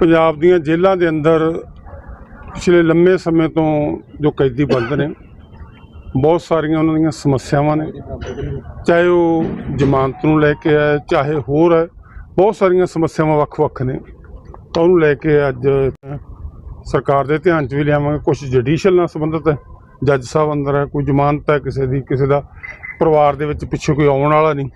ਪੰਜਾਬ ਦੀਆਂ ਜੇਲ੍ਹਾਂ ਦੇ ਅੰਦਰ ਪਿਛਲੇ ਲੰਮੇ ਸਮੇਂ ਤੋਂ ਜੋ ਕੈਦੀ ਬੰਦ ਨੇ, ਬਹੁਤ ਸਾਰੀਆਂ ਉਹਨਾਂ ਦੀਆਂ ਸਮੱਸਿਆਵਾਂ ਨੇ। ਚਾਹੇ ਉਹ ਜ਼ਮਾਨਤ ਨੂੰ ਲੈ ਕੇ ਹੈ, ਚਾਹੇ ਹੋਰ ਹੈ, ਬਹੁਤ ਸਾਰੀਆਂ ਸਮੱਸਿਆਵਾਂ ਵੱਖ-ਵੱਖ ਨੇ। ਤਾਂ ਉਹਨੂੰ ਲੈ ਕੇ ਅੱਜ ਸਰਕਾਰ ਦੇ ਧਿਆਨ 'ਚ ਵੀ ਲਿਆਵਾਂਗੇ। ਕੁਝ ਜੁਡੀਸ਼ੀਅਲ ਨਾਲ ਸੰਬੰਧਿਤ ਹੈ, ਜੱਜ ਸਾਹਿਬ ਅੰਦਰ ਹੈ, ਕੋਈ ਜ਼ਮਾਨਤ ਹੈ ਕਿਸੇ ਦੀ, ਕਿਸੇ ਦਾ ਪਰਿਵਾਰ ਦੇ ਵਿੱਚ ਪਿੱਛੇ ਕੋਈ ਆਉਣ ਵਾਲਾ ਨਹੀਂ।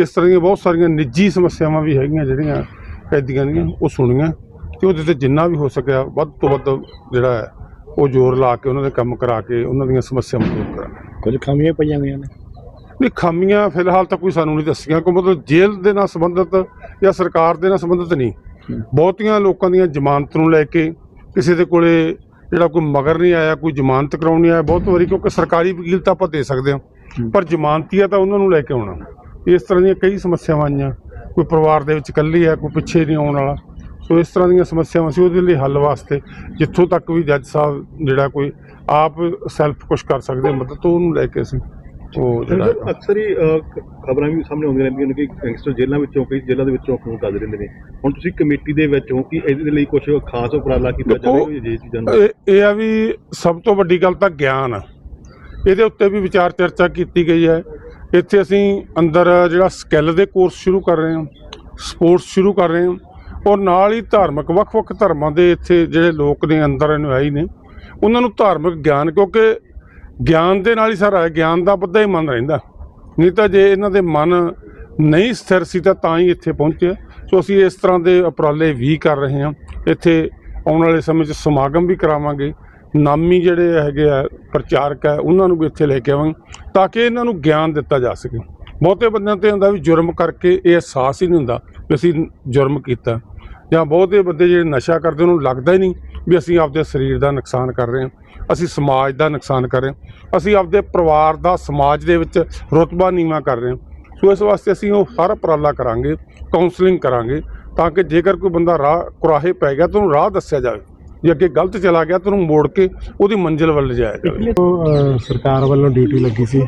ਇਸ ਤਰ੍ਹਾਂ ਦੀਆਂ ਬਹੁਤ ਸਾਰੀਆਂ ਨਿੱਜੀ ਸਮੱਸਿਆਵਾਂ ਵੀ ਹੈਗੀਆਂ ਜਿਹੜੀਆਂ ਕੈਦੀਆਂ ਦੀਆਂ, ਉਹ ਸੁਣੀਆਂ। ਤੇ ਉਹਦੇ ਤੇ ਜਿੰਨਾ ਵੀ ਹੋ ਸਕਿਆ ਵੱਧ ਤੋਂ ਵੱਧ ਜਿਹੜਾ ਹੈ ਉਹ ਜ਼ੋਰ ਲਾ ਕੇ ਉਹਨਾਂ ਦੇ ਕੰਮ ਕਰਾ ਕੇ ਉਹਨਾਂ ਦੀਆਂ ਸਮੱਸਿਆਵਾਂ ਦੂਰ ਕਰਾਂਗੇ। ਕੁਝ ਖਾਮੀਆਂ ਪਈਆਂ ਹੋਈਆਂ ਨੇ? ਨਹੀਂ ਖਾਮੀਆਂ ਫਿਲਹਾਲ ਤਾਂ ਕੋਈ ਸਾਨੂੰ ਨਹੀਂ ਦੱਸੀਆਂ ਕਿ ਮਤਲਬ ਜੇਲ੍ਹ ਦੇ ਨਾਲ ਸੰਬੰਧਿਤ ਜਾਂ ਸਰਕਾਰ ਦੇ ਨਾਲ ਸੰਬੰਧਿਤ ਨਹੀਂ। ਬਹੁਤੀਆਂ ਲੋਕਾਂ ਦੀਆਂ ਜ਼ਮਾਨਤ ਨੂੰ ਲੈ ਕੇ ਕਿਸੇ ਦੇ ਕੋਲੇ ਜਿਹੜਾ ਕੋਈ ਮਗਰ ਨਹੀਂ ਆਇਆ ਕੋਈ ਜ਼ਮਾਨਤ ਕਰਾਉਣ ਆਇਆ ਬਹੁਤ ਵਾਰੀ ਕਿਉਂਕਿ ਸਰਕਾਰੀ ਵਕੀਲ ਤਾਂ ਆਪਾਂ ਦੇ ਸਕਦੇ ਹਾਂ ਪਰ ਜ਼ਮਾਨਤੀਆ ਤਾਂ ਉਹਨਾਂ ਨੂੰ ਲੈ ਕੇ ਆਉਣਾ। ਇਸ ਤਰ੍ਹਾਂ ਦੀਆਂ ਕਈ ਸਮੱਸਿਆਵਾਂ ਆਈਆਂ ਕੋਈ ਪਰਿਵਾਰ ਦੇ ਵਿੱਚ ਇਕੱਲੀ ਹੈ ਕੋਈ ਪਿੱਛੇ ਨਹੀਂ ਆਉਣ ਵਾਲਾ। ਸੋ ਇਸ ਤਰ੍ਹਾਂ ਦੀਆਂ ਸਮੱਸਿਆਵਾਂ ਸੀ ਉਹਦੇ ਲਈ ਹੱਲ ਵਾਸਤੇ ਜਿੱਥੋਂ ਤੱਕ ਵੀ ਜੱਜ ਸਾਹਿਬ ਜਿਹੜਾ ਕੋਈ ਆਪ ਸੈਲਫ ਕੁਝ ਕਰ ਸਕਦੇ ਮਦਦ ਤੋਂ ਉਹਨੂੰ ਲੈ ਕੇ ਅਸੀਂ ਉਹ ਜਿਹੜਾ। ਅਕਸਰ ਹੀ ਖਬਰਾਂ ਵੀ ਸਾਹਮਣੇ ਆਉਂਦੀਆਂ ਰਹਿੰਦੀਆਂ ਨੇ ਕਿ ਗੈਂਗਸਟਰ ਜੇਲ੍ਹਾਂ ਵਿੱਚੋਂ ਕਈ ਜੇਲ੍ਹਾਂ ਦੇ ਵਿੱਚੋਂ ਖੂਨ ਕਰਦੇ ਰਹਿੰਦੇ ਨੇ। ਹੁਣ ਤੁਸੀਂ ਕਮੇਟੀ ਦੇ ਵਿੱਚ ਹੋ ਕਿ ਇਹਦੇ ਲਈ ਕੁਝ ਖਾਸ ਉਪਰਾਲਾ ਕੀਤਾ ਜਾਵੇ ਜੇ ਚੀਜ਼ਾਂ ਇਹ ਆ ਵੀ ਸਭ ਤੋਂ ਵੱਡੀ ਗੱਲ ਤਾਂ ਗਿਆਨ ਆ। ਇਹਦੇ ਉੱਤੇ ਵੀ ਵਿਚਾਰ ਚਰਚਾ ਕੀਤੀ ਗਈ ਹੈ। ਇੱਥੇ ਅਸੀਂ ਅੰਦਰ ਜਿਹੜਾ ਸਕਿੱਲ ਦੇ ਕੋਰਸ ਸ਼ੁਰੂ ਕਰ ਰਹੇ ਹਾਂ ਸਪੋਰਟਸ ਸ਼ੁਰੂ ਕਰ ਰਹੇ ਹਾਂ। ਔਰ ਨਾਲ ਹੀ ਧਾਰਮਿਕ, ਵੱਖ-ਵੱਖ ਧਰਮਾਂ ਦੇ ਇੱਥੇ ਜਿਹੜੇ ਲੋਕ ਨੇ, ਅੰਦਰ ਅਨੁਆਈ ਨੇ, ਉਹਨਾਂ ਨੂੰ ਧਾਰਮਿਕ ਗਿਆਨ, ਕਿਉਂਕਿ ਗਿਆਨ ਦੇ ਨਾਲ ਹੀ ਸਾਰਾ ਹੈ, ਗਿਆਨ ਦਾ ਬੱਧਾ ਹੀ ਮਨ ਰਹਿੰਦਾ। ਨਹੀਂ ਤਾਂ ਜੇ ਇਹਨਾਂ ਦੇ ਮਨ ਨਹੀਂ ਸਥਿਰ ਸੀ ਤਾਂ ਤਾਂ ਹੀ ਇੱਥੇ ਪਹੁੰਚੇ। ਸੋ ਅਸੀਂ ਇਸ ਤਰ੍ਹਾਂ ਦੇ ਉਪਰਾਲੇ ਵੀ ਕਰ ਰਹੇ ਹਾਂ। ਇੱਥੇ ਆਉਣ ਵਾਲੇ ਸਮੇਂ 'ਚ ਸਮਾਗਮ ਵੀ ਕਰਾਵਾਂਗੇ। ਨਾਮੀ ਜਿਹੜੇ ਹੈਗੇ ਆ ਪ੍ਰਚਾਰਕ ਹੈ ਉਹਨਾਂ ਨੂੰ ਵੀ ਇੱਥੇ ਲੈ ਕੇ ਆਵਾਂਗੇ, ਤਾਂ ਕਿ ਇਹਨਾਂ ਨੂੰ ਗਿਆਨ ਦਿੱਤਾ ਜਾ ਸਕੇ। ਬਹੁਤੇ ਬੰਦਿਆਂ ਤੇ ਹੁੰਦਾ ਵੀ ਜੁਰਮ ਕਰਕੇ ਇਹ ਅਹਿਸਾਸ ਹੀ ਨਹੀਂ ਹੁੰਦਾ ਵੀ ਅਸੀਂ ਜੁਰਮ ਕੀਤਾ। ਜਾਂ ਬਹੁਤੇ ਬੰਦੇ ਜਿਹੜੇ ਨਸ਼ਾ ਕਰਦੇ, ਉਹਨੂੰ ਲੱਗਦਾ ਹੀ ਨਹੀਂ ਵੀ ਅਸੀਂ ਆਪਦੇ ਸਰੀਰ ਦਾ ਨੁਕਸਾਨ ਕਰ ਰਹੇ ਹਾਂ, ਅਸੀਂ ਸਮਾਜ ਦਾ ਨੁਕਸਾਨ ਕਰ ਰਹੇ ਹਾਂ, ਅਸੀਂ ਆਪਦੇ ਪਰਿਵਾਰ ਦਾ, ਸਮਾਜ ਦੇ ਵਿੱਚ ਰੁਤਬਾ ਨੀਵਾਂ ਕਰ ਰਹੇ ਹਾਂ। ਸੋ ਇਸ ਵਾਸਤੇ ਅਸੀਂ ਉਹ ਹਰ ਉਪਰਾਲਾ ਕਰਾਂਗੇ ਕਾਉਂਸਲਿੰਗ ਕਰਾਂਗੇ, ਤਾਂ ਕਿ ਜੇਕਰ ਕੋਈ ਬੰਦਾ ਰਾਹ, ਕੁਰਾਹੇ ਪੈ ਗਿਆ ਤਾਂ ਉਹਨੂੰ ਰਾਹ ਦੱਸਿਆ ਜਾਵੇ, ਜੇ ਅੱਗੇ ਗਲਤ ਚਲਾ ਗਿਆ ਤਾਂ ਉਹਨੂੰ ਮੋੜ ਕੇ ਉਹਦੀ ਮੰਜ਼ਿਲ ਵੱਲ ਲਿਜਾਇਆ ਜਾਵੇ। ਸਰਕਾਰ ਵੱਲੋਂ ਡਿਊਟੀ ਲੱਗੀ ਸੀ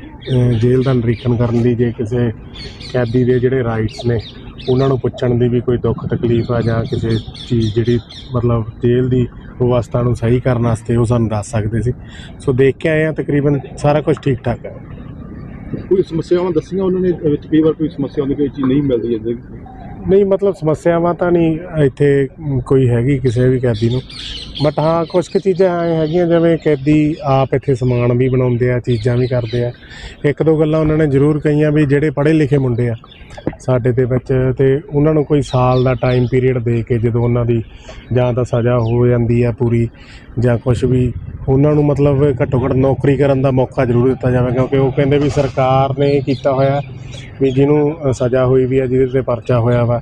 ਜੇਲ੍ਹ ਦਾ ਨਿਰੀਖਣ ਕਰਨ ਦੀ, ਜੇ ਕਿਸੇ ਕੈਦੀ ਦੇ ਜਿਹੜੇ ਰਾਈਟਸ ਨੇ ਉਹਨਾਂ ਨੂੰ ਪੁੱਛਣ ਦੀ ਵੀ ਕੋਈ ਦੁੱਖ ਤਕਲੀਫ ਆ ਜਾਂ ਕਿਸੇ ਚੀਜ਼ ਜਿਹੜੀ ਮਤਲਬ ਜੇਲ੍ਹ ਦੀ ਵਿਵਸਥਾ ਨੂੰ ਸਹੀ ਕਰਨ ਵਾਸਤੇ ਉਹ ਸਾਨੂੰ ਦੱਸ ਸਕਦੇ ਸੀ। ਸੋ ਦੇਖ ਕੇ ਆਏ ਆ ਤਕਰੀਬਨ ਸਾਰਾ ਕੁਝ ਠੀਕ ਠਾਕ ਹੈ। ਕੋਈ ਸਮੱਸਿਆਵਾਂ ਦੱਸੀਆਂ ਉਹਨਾਂ ਨੇ? ਵਿੱਚ ਕਈ ਵਾਰ ਕੋਈ ਸਮੱਸਿਆ ਹੁੰਦੀ, ਕੋਈ ਚੀਜ਼ ਨਹੀਂ ਮਿਲਦੀ ਹੈ ਨਹੀਂ, ਮਤਲਬ ਸਮੱਸਿਆਵਾਂ ਤਾਂ ਨਹੀਂ ਇੱਥੇ ਕੋਈ ਹੈਗੀ ਕਿਸੇ ਵੀ ਕੈਦੀ ਨੂੰ। ਬਟ ਹਾਂ ਕੁਝ ਕੁ ਚੀਜ਼ਾਂ ਐਂ ਹੈਗੀਆਂ, ਜਿਵੇਂ ਕੈਦੀ ਆਪ ਇੱਥੇ ਸਮਾਨ ਵੀ ਬਣਾਉਂਦੇ ਆ, ਚੀਜ਼ਾਂ ਵੀ ਕਰਦੇ ਆ। ਇੱਕ ਦੋ ਗੱਲਾਂ ਉਹਨਾਂ ਨੇ ਜ਼ਰੂਰ ਕਹੀਆਂ ਵੀ ਜਿਹੜੇ ਪੜ੍ਹੇ ਲਿਖੇ ਮੁੰਡੇ ਆ, ਸਾਡੇ ਦੇ ਵਿੱਚ, ਤੇ ਉਹਨਾਂ ਨੂੰ ਕੋਈ ਸਾਲ ਦਾ ਟਾਈਮ ਪੀਰੀਅਡ ਦੇ ਕੇ ਜਦੋਂ ਉਹਨਾਂ ਦੀ ਜਾਂ ਤਾਂ ਸਜ਼ਾ ਹੋ ਜਾਂਦੀ ਆ ਪੂਰੀ ਜਾਂ ਕੁਝ ਵੀ ਉਹਨਾਂ ਨੂੰ ਮਤਲਬ ਘੱਟੋ ਘੱਟ ਨੌਕਰੀ ਕਰਨ ਦਾ ਮੌਕਾ ਜ਼ਰੂਰ ਦਿੱਤਾ ਜਾਵੇ, ਕਿਉਂਕਿ ਉਹ ਕਹਿੰਦੇ ਵੀ ਸਰਕਾਰ ਨੇ ਇਹ ਕੀਤਾ ਹੋਇਆ ਵੀ ਜਿਹਨੂੰ ਸਜ਼ਾ ਹੋਈ ਵੀ ਆ ਜਿਹਦੇ ਤੇ ਪਰਚਾ ਹੋਇਆ ਵਾ।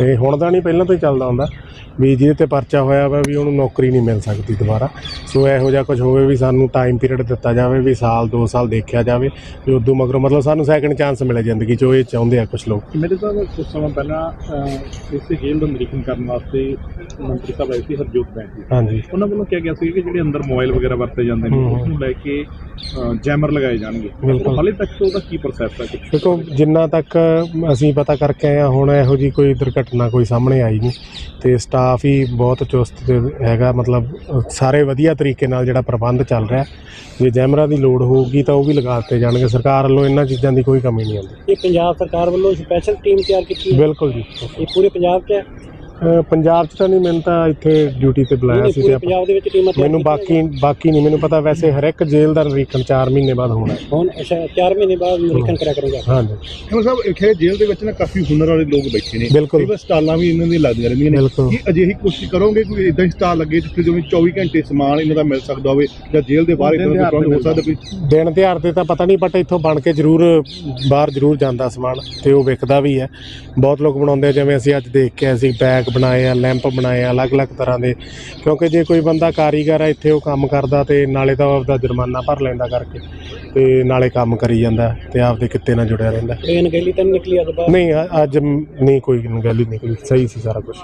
ਇਹ ਹੁਣ ਦਾ ਨਹੀਂ, ਪਹਿਲਾਂ ਤੋਂ ਹੀ ਚੱਲਦਾ ਹੁੰਦਾ। ਵੀ ਜਿਹਦੇ ਤੇ ਪਰਚਾ ਹੋਇਆ ਵਾ ਵੀ ਉਹਨੂੰ ਨੌਕਰੀ ਨਹੀਂ ਮਿਲ ਸਕਦੀ ਦੁਬਾਰਾ। ਸੋ ਇਹੋ ਜਿਹਾ ਕੁਝ ਹੋਵੇ ਵੀ ਸਾਨੂੰ ਟਾਈਮ ਪੀਰੀਅਡ ਦਿੱਤਾ ਜਾਵੇ ਵੀ ਸਾਲ 2 ਸਾਲ ਦੇਖਿਆ ਜਾਵੇ ਵੀ ਉਦੋਂ ਮਗਰੋਂ ਮਤਲਬ ਸਾਨੂੰ ਸੈਕੰਡ ਚਾਂਸ ਮਿਲੇ ਜ਼ਿੰਦਗੀ 'ਚ ਉਹ ਇਹ ਚਾਹੁੰਦੇ ਆ ਕੁਝ ਲੋਕ। ਮੇਰੇ ਸਾਹਿਬ ਕੁਝ ਸਮਾਂ ਪਹਿਲਾਂ ਇਸੇ ਜੇਲ੍ਹ ਦਾ ਨਿਰੀਖਣ ਕਰਨ ਵਾਸਤੇ ਮੰਤਰੀ ਸਾਹਿਬ ਆਏ ਸੀ ਹਰਜੋਤ ਬੈਂਕ ਹਾਂਜੀ। ਉਹਨਾਂ ਵੱਲੋਂ ਕਿਹਾ ਗਿਆ ਸੀ ਕਿ ਜਿਹੜੇ ਅੰਦਰ ਮੋਬਾਈਲ ਵਗੈਰਾ ਵਰਤੇ ਜਾਂਦੇ ਨੇ। ਉਸ ਨੂੰ ਲੈ ਕੇ ਜੈਮਰ ਲਗਾਏ ਜਾਣਗੇ। ਹਾਲੇ ਤੱਕ ਤਾਂ ਉਹਦਾ ਕੀ ਪ੍ਰੋਸੈਸ ਹੈ ਦੇਖੋ ਜਿੰਨਾ ਤੱਕ ਅਸੀਂ ਪਤਾ ਕਰਕੇ ਆਏ ਹੁਣ ਇਹੋ ਜੀ ਕੋਈ ਦੁਰਘਟਨਾ ਕੋਈ ਸਾਹਮਣੇ ਆਈ ਨਹੀਂ। ਤੇ ਸਟਾਫ ਹੀ ਬਹੁਤ ਚੁਸਤ ਤੇ ਹੈਗਾ ਮਤਲਬ ਸਾਰੇ ਵਧੀਆ ਤਰੀਕੇ ਨਾਲ ਜਿਹੜਾ ਪ੍ਰਬੰਧ ਚੱਲ ਰਿਹਾ। ਜੇ ਜੈਮਰਾ ਦੀ ਲੋੜ ਹੋਊਗੀ ਤਾਂ ਉਹ ਵੀ ਲਗਾ ਦਿੱਤੇ ਜਾਣਗੇ। ਸਰਕਾਰ ਵੱਲੋਂ ਇਹਨਾਂ ਚੀਜ਼ਾਂ ਦੀ ਕੋਈ ਕਮੀ ਨਹੀਂ ਆਉਂਦੀ। ਇਹ ਪੰਜਾਬ ਸਰਕਾਰ ਵੱਲੋਂ ਸਪੈਸ਼ਲ ਟੀਮ ਤਿਆਰ ਕੀਤੀ ਹੈ? ਬਿਲਕੁਲ ਜੀ। ਇਹ ਪੂਰੇ ਪੰਜਾਬ 'ਚ ਹੈ? ਪੰਜਾਬ 'ਚ ਤਾਂ ਨਹੀਂ ਮੈਨੂੰ ਤਾਂ ਇੱਥੇ ਡਿਊਟੀ ਤੇ ਬੁਲਾਇਆ ਸੀ ਤੇ ਆਪਾਂ ਪੰਜਾਬ ਦੇ ਵਿੱਚ ਟੀਮਾਂ ਤਿਆਰ ਮੈਨੂੰ ਕੀਤੀਆਂ ਬਾਕੀ ਬਾਕੀ ਨਹੀਂ ਮੈਨੂੰ ਪਤਾ ਵੈਸੇ ਹਰ ਇੱਕ ਜੇਲ੍ਹ ਦਾ ਨਿਰੀਖਣ 4 ਮਹੀਨੇ ਬਾਅਦ ਹੋਣਾ ਹੈ। ਹੁਣ ਅੱਛਾ 4 ਮਹੀਨੇ ਬਾਅਦ ਨਿਰੀਖਣ ਕਰਿਆ ਕਰੂੰਗਾ ਹਾਂਜੀ। ਹੁਣ ਸਾਹਿਬ ਖੇਡ ਜੇਲ੍ਹ ਦੇ ਵਿੱਚ ਨਾ ਕਾਫੀ ਹੁਨਰ ਵਾਲੇ ਲੋਕ ਬੈਠੇ ਨੇ। ਬਿਲਕੁਲ। ਕਈ ਵਾਰ ਸਟਾਲਾਂ ਵੀ ਇਹਨਾਂ ਦੀਆਂ ਲੱਗਦੀਆਂ ਰਹਿੰਦੀਆਂ ਨੇ। ਬਿਲਕੁਲ। ਕੀ ਅਜਿਹੀ ਕੋਸ਼ਿਸ਼ ਕਰੋਗੇ ਕੋਈ ਇਦਾਂ ਹੀ ਸਟਾਲ ਲੱਗੇ ਜਿੱਥੇ ਜਿਵੇਂ 24 ਘੰਟੇ ਸਮਾਨ ਇਹਨਾਂ ਦਾ ਮਿਲ ਸਕਦਾ ਹੋਵੇ ਜਾਂ ਜੇਲ੍ਹ ਦੇ ਬਾਹਰ ਇਦਾਂ ਦਾ ਕੋਈ ਹੋ ਸਕਦਾ ਕੋਈ ਦਿਨ ਤਿਉਹਾਰ ਤੇ ਤਾਂ ਪਤਾ ਨਹੀਂ ਬਟ ਇੱਥੋਂ ਬਣ ਕੇ ਜ਼ਰੂਰ ਬਾਹਰ ਜ਼ਰੂਰ ਜਾਂਦਾ ਸਮਾਨ ਤੇ ਉਹ ਵਿਕਦਾ ਵੀ ਹੈ। ਬਹੁਤ ਲੋਕ ਬਣਾਉਂਦੇ ਆ ਜਿਵੇਂ ਅਸੀਂ ਅੱਜ ਦੇਖ ਕੇ ਅਸੀਂ ਬੈਗ ਬਣਾਏ ਆ ਲੈਂਪ ਬਣਾਏ ਆ ਅਲੱਗ-ਅਲੱਗ ਤਰ੍ਹਾਂ ਦੇ। ਕਿਉਂਕਿ ਜੇ ਕੋਈ ਬੰਦਾ ਕਾਰੀਗਰ ਆ ਇੱਥੇ ਉਹ ਕੰਮ ਕਰਦਾ ਤੇ ਨਾਲੇ ਤਾਂ ਆਪਦਾ ਜੁਰਮਾਨਾ ਭਰ ਲੈਂਦਾ ਕਰਕੇ ਤੇ ਨਾਲੇ ਕੰਮ ਕਰੀ ਜਾਂਦਾ ਤੇ ਆਪਦੇ ਕਿੱਤੇ ਨਾਲ ਜੁੜਿਆ ਰਹਿੰਦਾ। ਤਾਂ ਨਹੀਂ ਨਿਕਲੀ ਅੱਜ ਬਾਅਦ? ਨਹੀਂ ਅੱਜ ਨਹੀਂ ਕੋਈ ਗੱਲ ਹੀ ਨਿਕਲੀ ਸਹੀ ਸੀ ਸਾਰਾ ਕੁਝ